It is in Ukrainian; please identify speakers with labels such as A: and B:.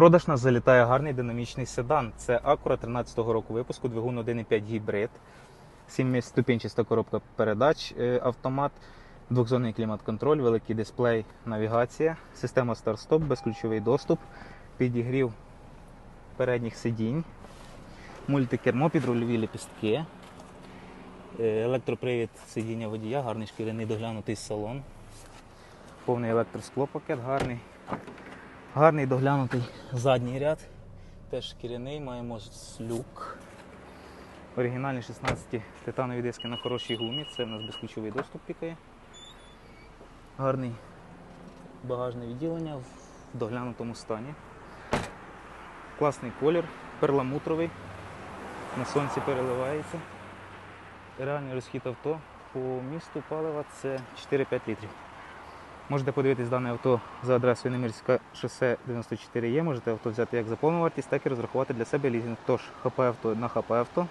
A: Продаж нас залітає гарний динамічний седан. Це Acura 13-го року випуску, двигун 1.5 гібрид, 7-ступінчаста коробка передач, е, автомат, двохзонний клімат-контроль, великий дисплей, навігація, система старт-стоп, безключовий доступ, підігрів передніх сидінь, мультикермо, підрульові ліпістки, е, електропривід сидіння водія, гарний шкіряний доглянутий салон, повний електросклопакет гарний. Гарний доглянутий задній ряд. Теж шкіряний, маємо люк. Оригінальні 16 титанові диски на хорошій гумі. Це в нас безключовий доступ пікає. Гарний багажне відділення в доглянутому стані. Класний колір, перламутровий. На сонці переливається. Реальний розхід авто по місту палива це 4-5 літрів. Можете подивитись дане авто за адресою Немирська шосе 94 є. Можете авто взяти як за вартість, так і розрахувати для себе лізинг. Тож ХП авто на ХП авто.